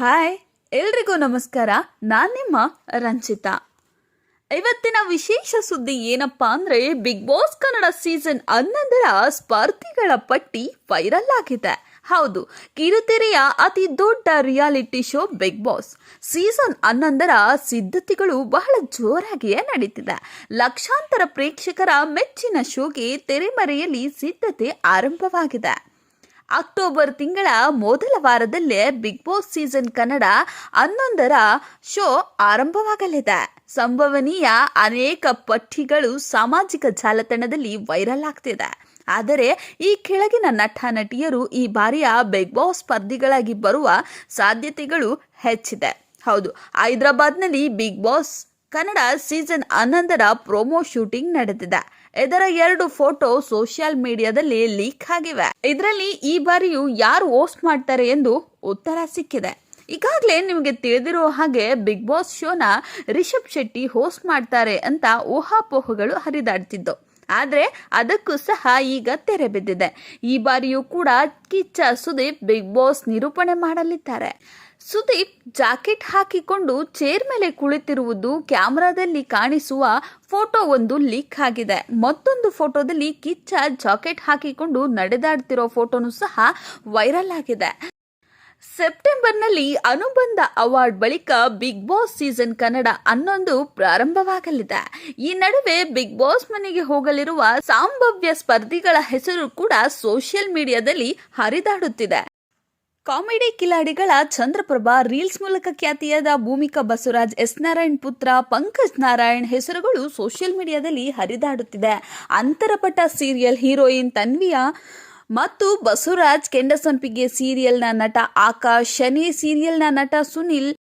Hi, ಎಲ್ರಿಗೂ ನಮಸ್ಕಾರ. ನಾನು ನಿಮ್ಮ ರಂಜಿತಾ ಇವತ್ತಿನ ವಿಶೇಷ ಸುದ್ದಿ ಏನಪ್ಪಾ ಅಂದ್ರೆ, ಬಿಗ್ ಬಾಸ್ ಕನ್ನಡ ಸೀಸನ್ ಹನ್ನೊಂದರ ಸ್ಪರ್ಧಿಗಳ ಪಟ್ಟಿ ವೈರಲ್ ಆಗಿದೆ. ಹೌದು, ಕಿರುತೆರೆಯ ಅತಿ ದೊಡ್ಡ reality show Bigg Boss. Season ಹನ್ನೊಂದರ ಸಿದ್ಧತೆಗಳು ಬಹಳ ಜೋರಾಗಿಯೇ ನಡೀತಿದೆ. ಲಕ್ಷಾಂತರ ಪ್ರೇಕ್ಷಕರ ಮೆಚ್ಚಿನ ಶೋಗೆ ತೆರೆಮರೆಯಲ್ಲಿ ಸಿದ್ಧತೆ ಆರಂಭವಾಗಿದೆ. ಅಕ್ಟೋಬರ್ ತಿಂಗಳ ಮೊದಲ ವಾರದಲ್ಲೇ ಬಿಗ್ ಬಾಸ್ ಸೀಸನ್ ಕನ್ನಡ ಹನ್ನೊಂದರ ಶೋ ಆರಂಭವಾಗಲಿದೆ. ಸಂಭವನೀಯ ಅನೇಕ ಪಟ್ಟಿಗಳು ಸಾಮಾಜಿಕ ಜಾಲತಾಣದಲ್ಲಿ ವೈರಲ್ ಆಗ್ತಿದೆ. ಆದರೆ ಈ ಕೆಳಗಿನ ನಟ ನಟಿಯರು ಈ ಬಾರಿಯ ಬಿಗ್ ಬಾಸ್ ಸ್ಪರ್ಧಿಗಳಾಗಿ ಬರುವ ಸಾಧ್ಯತೆಗಳು ಹೆಚ್ಚಿದೆ. ಹೌದು, ಹೈದರಾಬಾದ್ನಲ್ಲಿ ಬಿಗ್ ಬಾಸ್ ಕನ್ನಡ ಸೀಸನ್ ಹನ್ನೊಂದರ ಪ್ರೋಮೋ ಶೂಟಿಂಗ್ ನಡೆದಿದೆ. ಇದರ ಎರಡು ಫೋಟೋ ಸೋಷಿಯಲ್ ಮೀಡಿಯಾದಲ್ಲಿ ಲೀಕ್ ಆಗಿವೆ. ಇದರಲ್ಲಿ ಈ ಬಾರಿಯೂ ಯಾರು ಹೋಸ್ಟ್ ಮಾಡ್ತಾರೆ ಎಂದು ಉತ್ತರ ಸಿಕ್ಕಿದೆ. ಈಗಾಗಲೇ ನಿಮಗೆ ತಿಳಿದಿರೋ ಹಾಗೆ ಬಿಗ್ ಬಾಸ್ ಶೋನ ರಿಷಬ್ ಶೆಟ್ಟಿ ಹೋಸ್ಟ್ ಮಾಡ್ತಾರೆ ಅಂತ ಊಹಾಪೋಹಗಳು ಹರಿದಾಡ್ತಿದ್ದು. ಆದರೆ ಅದಕ್ಕೂ ಸಹ ಈಗ ತೆರೆ ಬಿದ್ದಿದೆ. ಈ ಬಾರಿಯೂ ಕೂಡ ಕಿಚ್ಚ ಸುದೀಪ್ ಬಿಗ್ ಬಾಸ್ ನಿರೂಪಣೆ ಮಾಡಲಿದ್ದಾರೆ. ಸುದೀಪ್ ಜಾಕೆಟ್ ಹಾಕಿಕೊಂಡು ಚೇರ್ ಮೇಲೆ ಕುಳಿತಿರುವುದು ಕ್ಯಾಮೆರಾದಲ್ಲಿ ಕಾಣಿಸುವ ಫೋಟೋ ಒಂದು ಲೀಕ್ ಆಗಿದೆ. ಮತ್ತೊಂದು ಫೋಟೋದಲ್ಲಿ ಕಿಚ್ಚ ಜಾಕೆಟ್ ಹಾಕಿಕೊಂಡು ನಡೆದಾಡ್ತಿರೋ ಫೋಟೋನು ಸಹ ವೈರಲ್ ಆಗಿದೆ. ಸೆಪ್ಟೆಂಬರ್ನಲ್ಲಿ ಅನುಬಂಧ ಅವಾರ್ಡ್ ಬಳಿಕ ಬಿಗ್ ಬಾಸ್ ಸೀಸನ್ ಕನ್ನಡ ಹನ್ನೊಂದು ಪ್ರಾರಂಭವಾಗಲಿದೆ. ಈ ನಡುವೆ ಬಿಗ್ ಬಾಸ್ ಮನೆಗೆ ಹೋಗಲಿರುವ ಸಂಭವ್ಯ ಸ್ಪರ್ಧಿಗಳ ಹೆಸರು ಕೂಡ ಸೋಷಿಯಲ್ ಮೀಡಿಯಾದಲ್ಲಿ ಹರಿದಾಡುತ್ತಿದೆ. ಕಾಮಿಡಿ ಕಿಲಾಡಿಗಳ ಚಂದ್ರಪ್ರಭಾ ರೀಲ್ಸ್ ಮೂಲಕ ಖ್ಯಾತಿಯಾದ ಭೂಮಿಕಾ ಬಸವರಾಜ್, ಎಸ್ ನಾರಾಯಣ್ ಪುತ್ರ, ಪಂಕಜ್ ನಾರಾಯಣ್ ಹೆಸರುಗಳು ಸೋಷಿಯಲ್ ಮೀಡಿಯಾದಲ್ಲಿ ಹರಿದಾಡುತ್ತಿದೆ. ಅಂತರಪಟ ಸೀರಿಯಲ್ ಹೀರೋಯಿನ್ ತನ್ವಿಯಾ ಮತ್ತು ಬಸವರಾಜ್ ಕೆಂಡಸಂಪಿಗೆ ಸೀರಿಯಲ್ನ ನಟ ಆಕಾಶ್, ಶನಿ ಸೀರಿಯಲ್ನ ನಟ ಸುನಿಲ್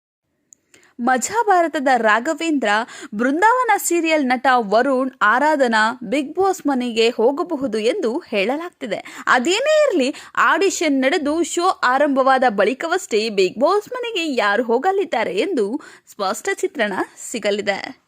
ಮಜಾ ಭಾರತದ ರಾಘವೇಂದ್ರ, ಬೃಂದಾವನ ಸೀರಿಯಲ್ ನಟ ವರುಣ್ ಆರಾಧನಾ, ಬಿಗ್ ಬಾಸ್ ಮನೆಗೆ ಹೋಗಬಹುದು ಎಂದು ಹೇಳಲಾಗ್ತಿದೆ. ಅದೇನೇ ಇರಲಿ, ಆಡಿಷನ್ ನಡೆದು ಶೋ ಆರಂಭವಾದ ಬಳಿಕವಷ್ಟೇ ಬಿಗ್ ಬಾಸ್ ಮನೆಗೆ ಯಾರು ಹೋಗಲಿದ್ದಾರೆ ಎಂದು ಸ್ಪಷ್ಟ ಚಿತ್ರಣ ಸಿಗಲಿದೆ.